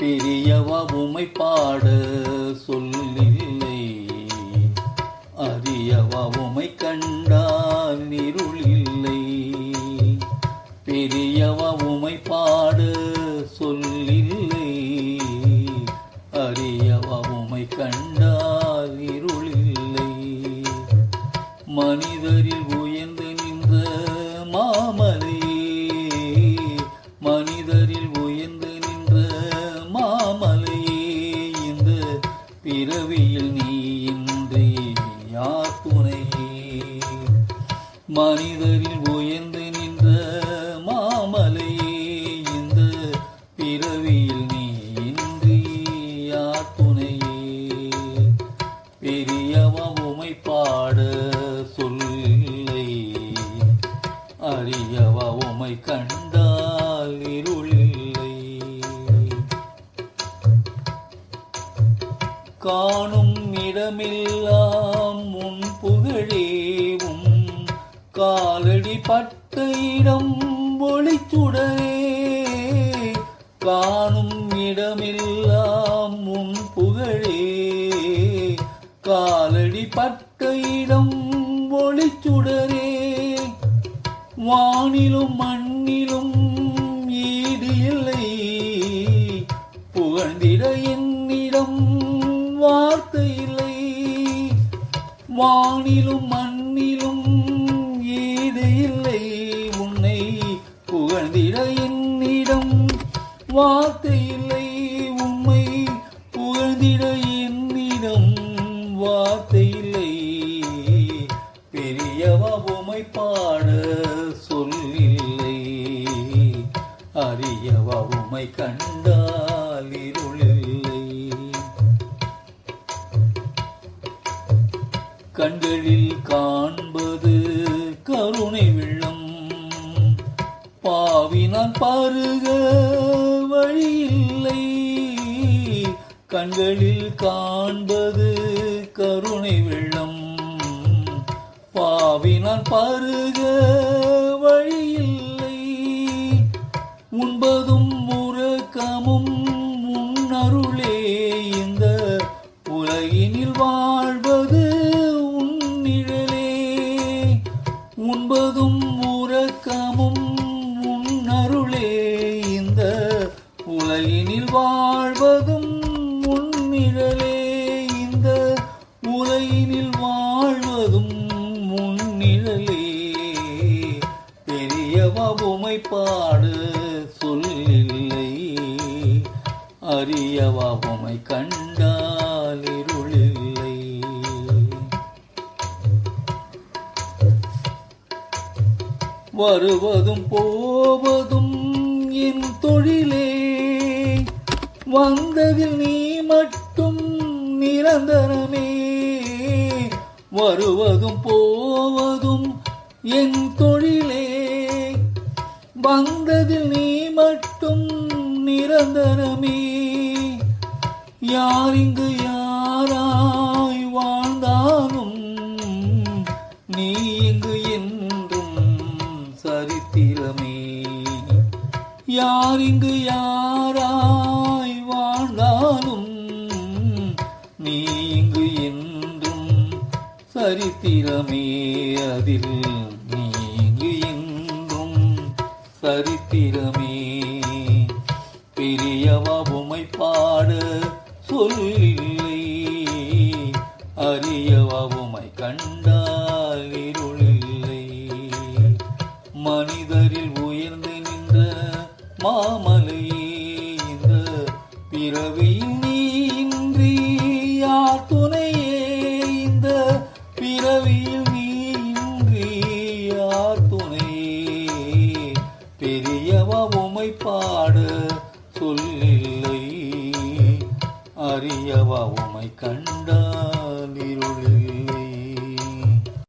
பெரியவா உமை பாட சொல்லில்லை. அரியவா உமை கண்டால் இருளில்லை பெரியவா உமை பாட சொல்லில்லை. அரியவா உமை கண்டால் இருளில்லை மனிதரில் மனிதரில் உயர்ந்து நின்ற மாமலையே இந்த பிறவியில் நீ இன்றி யார் துணையே? பெரியவா உமை பாட சொல்லை. அரியவா உமை கண்டால் இருளில்லை. காணும் இடமில்லா காலடி பட்ட இடம் ஒளிச்சுடரே காணும் இடமெல்லாம் உன் புகழே. காலடி பட்ட இடம் ஒளிச்சுடரே வானிலும் மண்ணிலும் ஈடு இல்லை. புகழ்ந்திட என்னிடம் வார்த்தை இல்லை. வானிலும் மண்ணிலும் வார்த்தை இல்லை உம்மை புகழ்ந்திட என்னிடம் வார்த்தை இல்லை. பெரியவா உமை பாட சொல்லில்லை. அரியவா உமை கண்டால் இருளில்லை. கண்களில் காண்பது கருணை வெள்ளம். பாவினான் பாருக வழியில்லை. கண்களில் காண்பது கருணை வெள்ளம். பாவினால் பருக வழியில்லை. உண்பதும் உறக்கமும் உன்னருளே இந்த உலகினில் வாழ்வு பெரியவா உமை சொல்லில்லை. அரியவா உமை கண்டால் இருளில்லை. வருவதும் போவதும் என் தொழிலே. வந்ததில் நீ மட்டும் நிரந்தரமே. வருவதும் போவதும் என் தொழிலே. வந்ததில் நீ மட்டும் நிரந்தரமே. யார் இங்கு யாராய் வாழ்ந்தாலும் நீ இங்கு என்றும் சரித்திரமே. யார் இங்கு யாராய் வாழ்ந்தாலும் நீ இங்கு என்றும் சரித்திரமே. அதில் சரித்திரமே பெரியவா உமை பாட சொல்லில்லை. அரியவா உமை கண்டால் இருளில்லை. மனிதரில் உயர்ந்து நின்ற மாமலையே இந்த பிறவியில் சொல்லில்லை அறியவா உமை கண்டால் இருளில்.